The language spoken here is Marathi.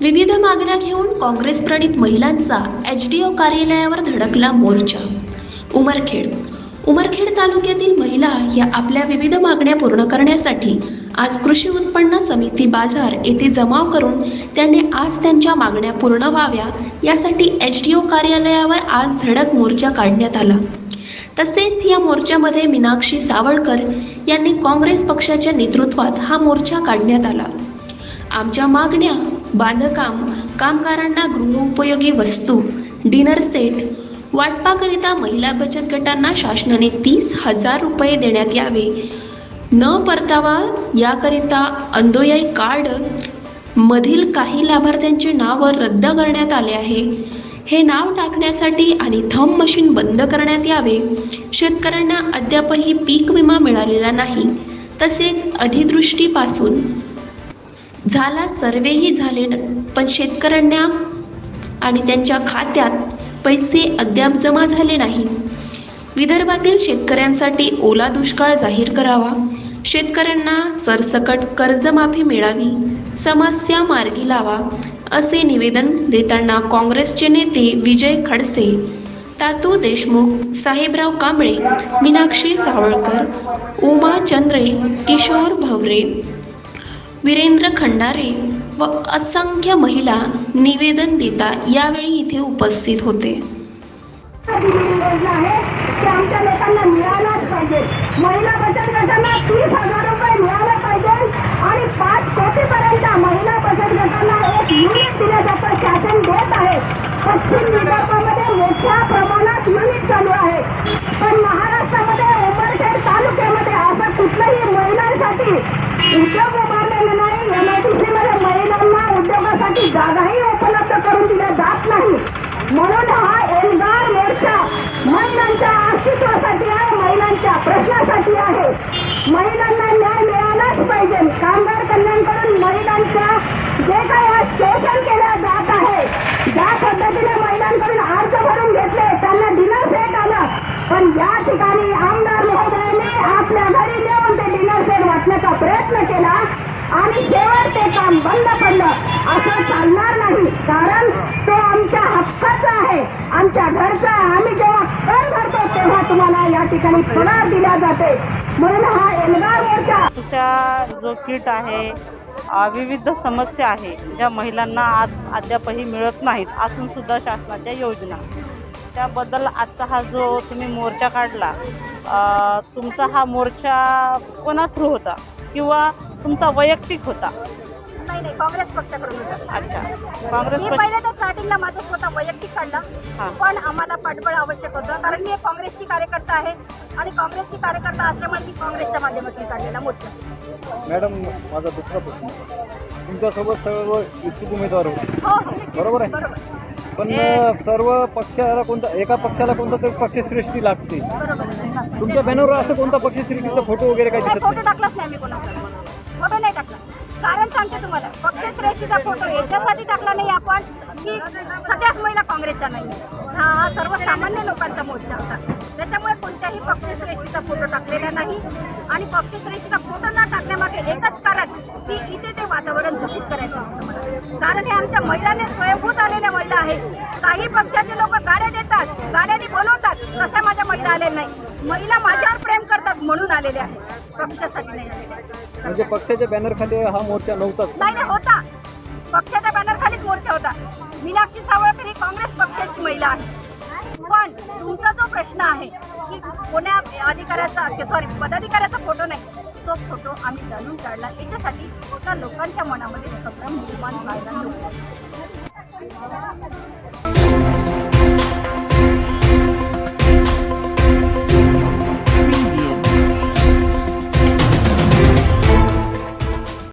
विविध मागण्या घेऊन काँग्रेस प्रणित महिलांचा एच डी ओ कार्यालयावर धडकला मोर्चा. उमरखेड. उमरखेड तालुक्यातील महिला या आपल्या विविध मागण्या पूर्ण करण्यासाठी आज कृषी उत्पन्न समिती बाजार येथे जमाव करून त्यांनी आज त्यांच्या मागण्या पूर्ण व्हाव्या यासाठी एच डी ओ कार्यालयावर आज धडक मोर्चा काढण्यात आला. तसेच या मोर्चामध्ये मीनाक्षी सावळकर यांनी काँग्रेस पक्षाच्या नेतृत्वात हा मोर्चा काढण्यात आला. आमच्या मागण्या बांधकाम कामगारांना गृहोपयोगी वस्तू डिनर सेट वाटपाकरिता महिला बचत गटांना शासनाने तीस हजार रुपये देण्यात यावे. न परतावा याकरिता अंदोयाई कार्ड मधील काही लाभार्थ्यांचे नाव रद्द करण्यात आले आहे. हे नाव टाकण्यासाठी आणि थंब मशीन बंद करण्यात यावे. शेतकऱ्यांना अद्यापही पीक विमा मिळालेला नाही. तसेच अधिदृष्टीपासून झाला सर्वेही झाले न- पण शेतकऱ्यांना आणि त्यांच्या खात्यात पैसे अद्याप जमा झाले नाही. विदर्भातील शेतकऱ्यांसाठी ओला दुष्काळ जाहीर करावा. शेतकऱ्यांना सरसकट कर्जमाफी मिळावी. समस्या मार्गी लावा असे निवेदन देताना काँग्रेसचे नेते विजय खडसे तातू देशमुख साहेबराव कांबळे मीनाक्षी सावळकर उमा चंद्रे किशोर भवरे वीरेंद्र खंडारे व असंख्य महिला निवेदन देता यावेळी इथे उपस्थित होते. आमच्या लोकांना मिळालाच पाहिजे महिला बचत गटांना तीस हजार रुपये मिळाले पाहिजे आणि पाच कोटीपर्यंत महिला बचत गटांना एक युनिट दिलं जातं शासन देत आहे. पश्चिम विदर्भामध्ये मोठ्या प्रमाणात युनिट चालू आहे पण महाराष्ट्रामध्ये उमरखेड तालुक्यामध्ये असं कुठलंही महिलांसाठी उद्योग उभारलेलं नाही एमआयडीसी मध्ये महिलांना जागाही उपलब्ध करून दिल्या जात नाही. म्हणून हा एल्गार मोर्चा महिलांच्या अस्तित्वासाठी आहे महिलांच्या प्रश्नासाठी आहे. महिलांना न्याय मिळालाच पाहिजे. कामगार कल्याणकडून महिलांच्या जे काही आज शोषण केलं जात आहे ज्या पद्धतीने महिलांकडून अर्ज भरून घेतले त्यांना डिनर सेट आलं. पण या ठिकाणी आमदार महोदयाने आपल्या घरी नेऊन ते डिनर सेट वाटण्याचा प्रयत्न आहे. आमच्या घरचा आम्ही जेव्हा कर भरतो तेव्हा तुम्हाला या ठिकाणी पगार दिला जाते. म्हणून हा एल्गार मोर्चा आमचा जो किट आहे विविध समस्या आहे ज्या महिलांना आज अद्यापही मिळत नाहीत असून सुद्धा शासनाच्या योजना. त्याबद्दल आजचा हा जो तुम्ही मोर्चा काढला तुमचा हा मोर्चा कोणा थ्रू होता? किंवा तुमचा वैयक्तिक होता? नाही नाही काँग्रेस पक्षाकडून होतं. अच्छा. काँग्रेस मी पक्ष पहिले तर स्टार्टिंगला माझं स्वतः वैयक्तिक काढलं. हां. पण आम्हाला पाठबळ आवश्यक होतं. कारण मी एक काँग्रेसची कार्यकर्ता आहे. आणि काँग्रेसची कार्यकर्ता असल्यामुळे मी काँग्रेसच्या माध्यमातून काढलेला मोर्चा. मॅडम माझा दुसरा प्रश्न. तुमच्यासोबत सर्व इच्छुक उमेदवार होते. हो हो. बरोबर आहे? बरोबर. पण अ, सर्व पक्षाला कोणता एका पक्षाला कोणता तरी पक्षश्रेष्ठी लागते. बरोबर. तुमच्या बॅनरवर असं कोणता पक्षश्रेष्ठीचा फोटो वगैरे काही दिसत फोटो नाही? टाकलाच नाही मी कोणाचा. सांगते तुम्हाला. पक्षश्रेष्ठीचा फोटो याच्यासाठी टाकला नाही आपण की सगळ्याच महिला काँग्रेसच्या नाही हा सर्वसामान्य लोकांचा मोर्चा होता. त्याच्यामुळे कोणत्याही पक्षश्रेष्ठीचा फोटो टाकलेला नाही. आणि पक्षश्रेष्ठीचा फोटो न टाकण्यामागे एकच कारण की इथे ते वातावरण दूषित करायचं होतं कारण हे आमच्या महिलाने स्वयंभूत आलेल्या महिला आहेत. काही पक्षाचे लोक गाड्या देतात गाड्याने बोलवतात. तशा माझ्या महिला आलेल्या नाही. महिला माझ्यावर म्हणून आलेल्या आहेत. पक्षासाठी नाही आहेत. म्हणजे पक्षाच्या बॅनर खाली हा मोर्चा नव्हताच. नाही नाही होता. पक्षाच्या बॅनर खालीच मोर्चा होता. मीनाक्षी सावळकर ही काँग्रेस पक्षाची महिला आहे. पण तुमचा जो प्रश्न आहे की कोण्या अधिकाऱ्याचा सॉरी पदाधिकाऱ्याचा फोटो नाही तो फोटो आम्ही जाणून काढला. याच्यासाठी का लोकांच्या मनामध्ये संभ्रम निर्माण व्हायला नको.